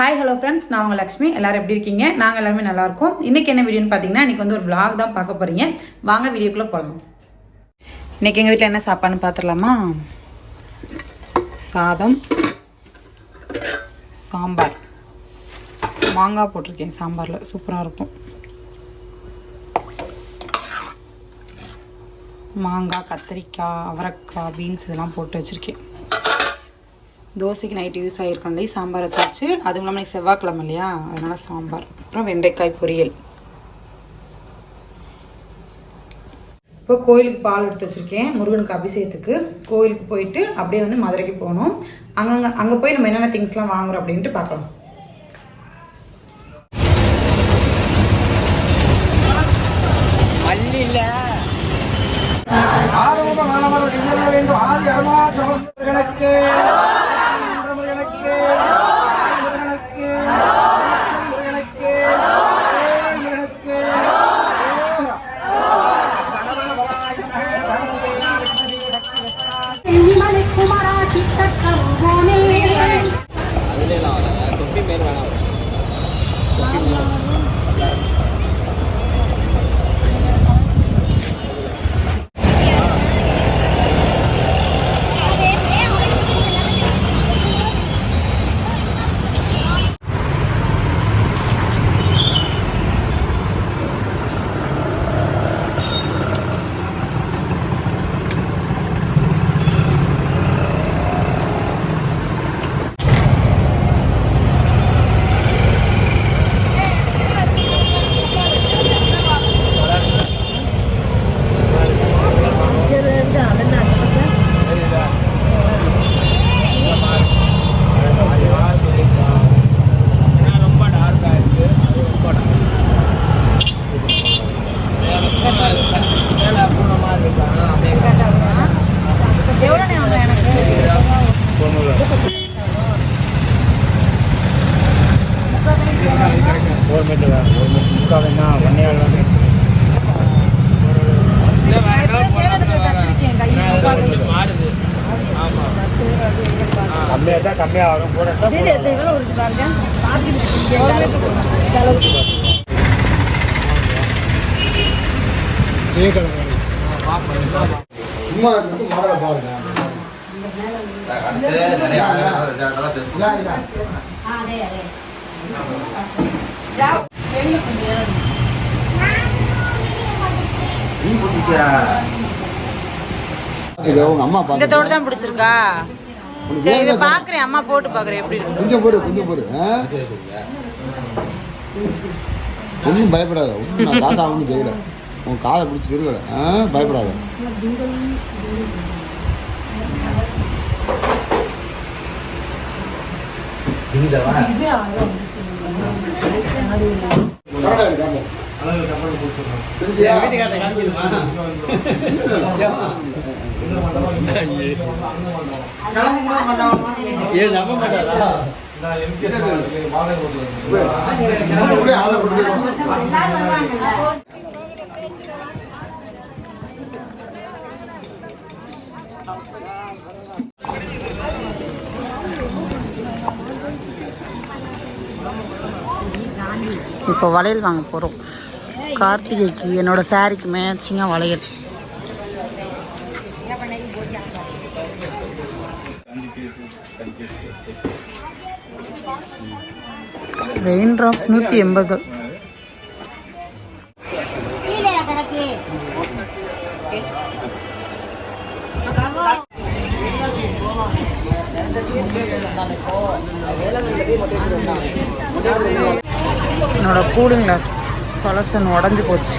Hi hello friends நான் உங்கள் லக்ஷ்மி. எல்லாரும் எப்படி இருக்கீங்க? நாங்கள் எல்லாருமே நல்லாயிருக்கும் இன்றைக்கி இன்னைக்கு என்ன வீடியோன்னு பார்த்தீங்கன்னா இன்னைக்கு வந்து ஒரு ப்ளாக் தான் பார்க்க போகிறீங்க வாங்க வீடியோக்குள்ளே போகலாம் இன்னைக்கு எங்கள் வீட்டில் என்ன சாப்பாடுன்னு பார்த்துடலாமா சாதம் சாம்பார். மாங்காய் போட்டிருக்கேன் சாம்பாரில். சூப்பராக இருக்கும். மாங்காய் கத்திரிக்காய் அவரைக்காய் பீன்ஸ் இதெல்லாம் போட்டு வச்சுருக்கேன். தோசைக்கு நைட்டு யூஸ் ஆகிருக்கோம்லே சாம்பார் வச்சாச்சு அதுவும் இல்லாமல் இன்னைக்கு செவ்வாய்க்கிழமை இல்லையா? அதனால் சாம்பார். அப்புறம் வெண்டைக்காய் பொரியல். இப்போ கோயிலுக்கு பால் எடுத்து வச்சுருக்கேன். முருகனுக்கு அபிஷேகத்துக்கு. கோயிலுக்கு போயிட்டு அப்படியே வந்து மதுரைக்கு போகணும். அங்கங்கே அங்கே போய் நம்ம என்னென்ன திங்ஸ்லாம் வாங்குறோம் அப்படின்ட்டு பார்க்கலாம். நிமலை ஒரு மீட்டர் வேணும் ஒரு மீட்டர் முக்கால் என்ன பண்ணையாள் வந்து கம்மியாக தான் கம்மியாக ஆகும் கூட சும்மா இருந்து மாடலை பாருங்க. இதான், இதான். இது உங்க அம்மா இந்த தோடு தான் பிடிச்சிருக்கா? சரி இதை பார்க்குறேன் அம்மா போட்டு பார்க்குறேன் எப்படி இருக்கு? கொஞ்சம் போடு கொஞ்சம் போடு? ஒன்றும் பயப்படாத. ஒன்றும் நான் தாத்தா ஒன்றும் செய்யல உன் காதை பிடிச்சி இருக்கல ஆ பயப்படாத இப்போ வளையல் வாங்க போகிறோம் கார்த்திகைக்கு என்னோட சாரிக்கு மேட்சிங்காக வளையல். ரெயின் ட்ராப்ஸ் நூற்றி எண்பது. என்னோட கூலிங் கிளாஸ் பழசன் உடஞ்சி போச்சு.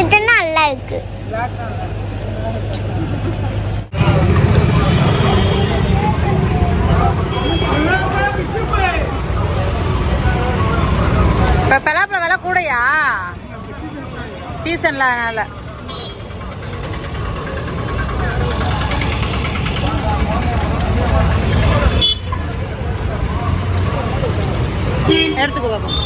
இது நல்லா இருக்கு. இப்போ பலாப்பழம் விலை கூடையா? சீசன்ல அதனால. எடுத்துக்கோ பாப்போம்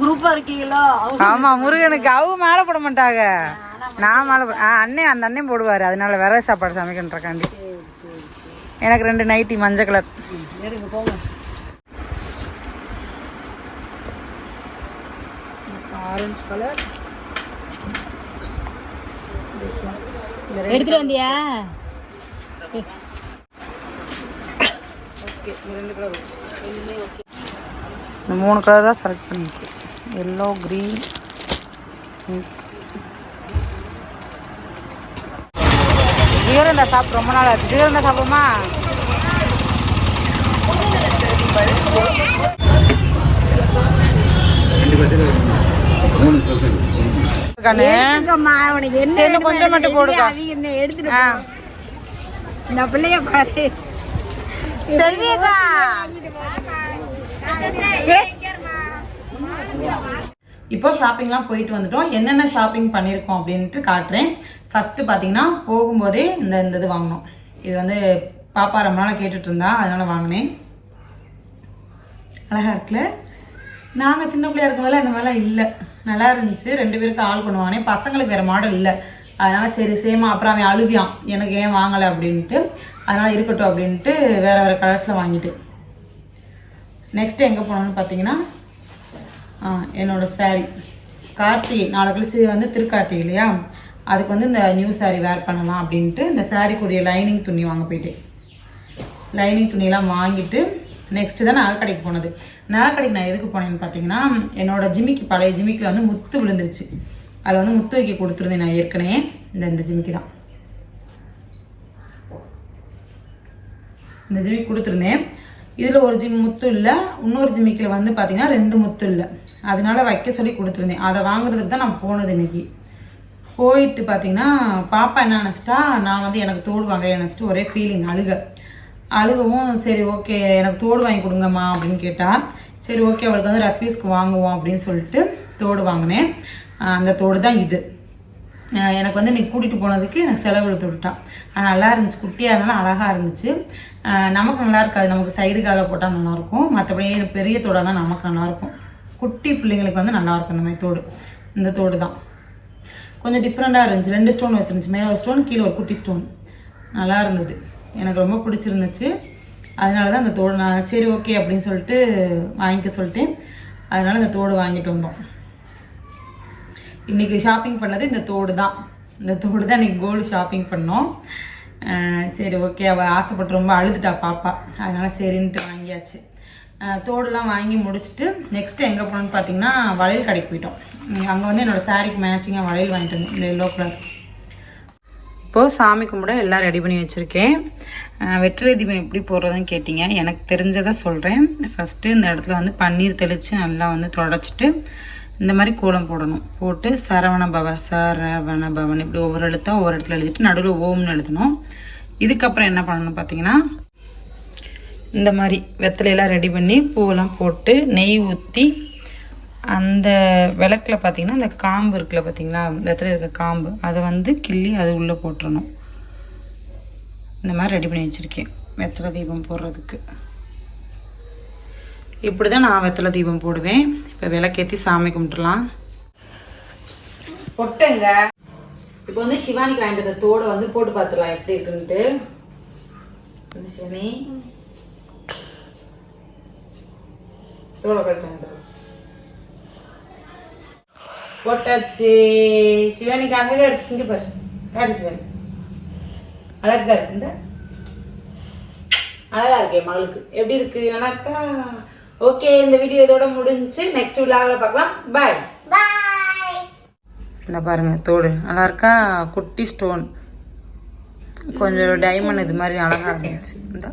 குரூப்பா இருக்கீங்களா? ஆமா முருகனுக்கு அவங்க மேலே போட மாட்டாங்க. நான் மேலே ஆ அண்ணன் அந்த அண்ணன் போடுவார். அதனால விரை சாப்பாடு சமைக்கின்றக்காண்டி எனக்கு ரெண்டு நைட்டி மஞ்சள் கலர். ஆரஞ்சு கலர் எடுத்துட்டு வந்தியா? இந்த மூணு கலர் தான் செலக்ட் பண்ணியிருக்கேன் எல்லோ க்ரீன் ஜீரந்தா சாப்பிட்டு ரொம்ப நாள் ஆச்சு. ஜீரந்தா சாப்பிடுமா என்ன கொஞ்சம் மட்டும் ஆ. இந்த பிள்ளைய பாரு. செல்வியக்கா. இப்போ ஷாப்பிங்லாம் போயிட்டு வந்துட்டோம். என்னென்ன ஷாப்பிங் பண்ணியிருக்கோம் அப்படின்ட்டு காட்டுறேன். ஃபஸ்ட்டு பார்த்தீங்கன்னா போகும்போதே இந்த இந்த இது வாங்கினோம். இது வந்து பாப்பா ரொம்ப நாளாக கேட்டுட்டு இருந்தா அதனால வாங்கினேன். அழகா இருக்குல்ல? நாங்கள் சின்ன பிள்ளையா இருக்கும்போது அந்த மாதிரிலாம் இல்லை. நல்லா இருந்துச்சு. ரெண்டு பேருக்கு ஆள் பண்ணுவானே பசங்களுக்கு வேறு மாடல் இல்லை. அதனால் சரி சேமா அப்புறம் அவன் அழுவியான் எனக்கு ஏன் வாங்கலை அப்படின்ட்டு அதனால் இருக்கட்டும் அப்படின்ட்டு வேறு வேறு கலர்ஸில் வாங்கிட்டு. நெக்ஸ்ட் எங்கே போனோம்னு பார்த்தீங்கன்னா என்னோடய என்னோட கார்த்திகை நாளை கழிச்சு வந்து திருக்கார்த்திகை இல்லையா? அதுக்கு வந்து இந்த நியூ saree வேர் பண்ணலாம் அப்படின்ட்டு இந்த சாரீக்குரிய லைனிங் துணி வாங்க போயிட்டேன். லைனிங் துணியெல்லாம் வாங்கிட்டு நெக்ஸ்ட்டு தான் நகைக்கடைக்கு போனது. நகைக்கடைக்கு நான் எதுக்கு போனேன்னு பார்த்தீங்கன்னா என்னோடய ஜிமிக்கு பழைய ஜிமிக்கில் வந்து முத்து விழுந்துருச்சு. அதில் வந்து முத்து வைக்க கொடுத்துருந்தேன் நான் ஏற்கனவே. இந்த இந்த ஜிமிக்கு தான். இந்த ஜிமிக்கு கொடுத்துருந்தேன். இதில் ஒரு ஜிம் முத்து இல்லை இன்னொரு ஜிமிக்கில் வந்து பார்த்தீங்கன்னா ரெண்டு முத்து இல்லை. அதனால வைக்க சொல்லி கொடுத்துருந்தேன். அதை வாங்குறதுக்கு தான் நான் போனது இன்னைக்கு. போயிட்டு பார்த்தீங்கன்னா பாப்பா என்ன நினச்சிட்டா நான் வந்து எனக்கு தோடு வாங்க நினச்சிட்டு ஒரே ஃபீலிங் அழுக. அழுகவும் சரி ஓகே எனக்கு தோடு வாங்கி கொடுங்கம்மா அப்படின்னு கேட்டால் சரி ஓகே அவளுக்கு வந்து ரஃபீஸ்க்கு வாங்குவோம் அப்படின்னு சொல்லிட்டு தோடு வாங்கினேன். அந்த தோடு தான் இது. எனக்கு வந்து நீ கூட்டிகிட்டு போனதுக்கு எனக்கு செலவு எடுத்து விட்டான் ஆனால் நல்லா இருந்துச்சு. குட்டியாக இருந்தாலும் அழகாக இருந்துச்சு. நமக்கு நல்லா இருக்காது. நமக்கு சைடுக்காக போட்டால் நல்லாயிருக்கும் மற்றபடி பெரிய தோடாக தான் நமக்கு நல்லாயிருக்கும் குட்டி பிள்ளைங்களுக்கு வந்து நல்லாயிருக்கும் இந்த மாதிரி தோடு. இந்த தோடு தான். கொஞ்சம் டிஃப்ரெண்ட்டாக இருந்துச்சு. ரெண்டு ஸ்டோன் வச்சுருந்துச்சு. மேலே ஒரு ஸ்டோன் கீழே ஒரு குட்டி ஸ்டோன் நல்லா இருந்தது. எனக்கு ரொம்ப பிடிச்சிருந்துச்சு. அதனால தான் அந்த தோடு நான் சரி ஓகே அப்படின்னு சொல்லிட்டு வாங்கிக்க சொல்லிட்டு அதனால அந்த தோடு வாங்கிட்டு வந்தோம். இன்றைக்கி ஷாப்பிங் பண்ணது இந்த தோடு தான். இந்த தோடு தான் இன்னைக்கு கோல்டு ஷாப்பிங் பண்ணோம். சரி ஓகே அவள் ஆசைப்பட்டு ரொம்ப அழுதுட்டா பாப்பா. அதனால் சரின்ட்டு வாங்கியாச்சு. தோடுலாம் வாங்கி முடிச்சுட்டு நெக்ஸ்ட்டு எங்கே போனோம்னு பார்த்தீங்கன்னா வளையல் கடைக்கு போயிட்டோம். அங்கே வந்து என்னோடய சாரிக்கு மேட்சிங்காக வளையல் வாங்கிட்டு வந்தேன். இந்த எல்லோ கலர் இப்போது சாமி கும்பிட எல்லாம் ரெடி பண்ணி வச்சுருக்கேன். வெற்றிலை தீபம் எப்படி போடுறதுன்னு கேட்டிங்க. எனக்கு தெரிஞ்சதை சொல்கிறேன் ஃபஸ்ட்டு இந்த இடத்துல வந்து பன்னீர் தெளித்து நல்லா வந்து தொடச்சிட்டு இந்த மாதிரி கோலம் போடணும். போட்டு சரவண பவ சரவண பவன் இப்படி ஒவ்வொரு எழுத்தா ஒவ்வொரு இடத்துல எழுதிட்டு நடுவில் ஓம்னு எழுதணும். இதுக்கப்புறம் என்ன பண்ணணும் பார்த்தீங்கன்னா இந்த மாதிரி வெத்தலையெல்லாம் ரெடி பண்ணி பூவெல்லாம் போட்டு நெய் ஊற்றி அந்த விளக்கில் பார்த்தீங்கன்னா அந்த காம்பு இருக்குல்ல பார்த்தீங்களா வெத்தலை இருக்க காம்பு அதை வந்து கிள்ளி அது உள்ளே போட்டுறணும். இந்த மாதிரி ரெடி பண்ணி வச்சுருக்கேன். வெத்தலை தீபம் போடுறதுக்கு. இப்படி தான் நான் வெத்தலை தீபம் போடுவேன். இப்போ விளக்கேற்றி சாமி கும்பிட்டுலாம். பொட்டுங்க. இப்போ வந்து சிவானிக்கு வாங்கிட்டு வந்த தோடை வந்து போட்டு பார்த்துடலாம் எப்படி இருக்குன்ட்டு சிவனி. தோட கட்டுங்க போட்டாச்சு. சிவனிக்கு அங்கவே இருக்கு. பாரு. காட்டு சிவனி. அழகா இருக்குங்க அழகா இருக்கே மகளுக்கு. எப்படி இருக்கு? அழகா ஓகே இந்த வீடியோ இதோட முடிஞ்சுச்சு நெக்ஸ்ட் விழாவில் பார்க்கலாம். பாய் பாய் இந்த பாருங்க தோடு. நல்லா இருக்கா? குட்டி ஸ்டோன் கொஞ்சம் டைமண்ட் இது மாதிரி அழகா இருந்துச்சு. இந்த.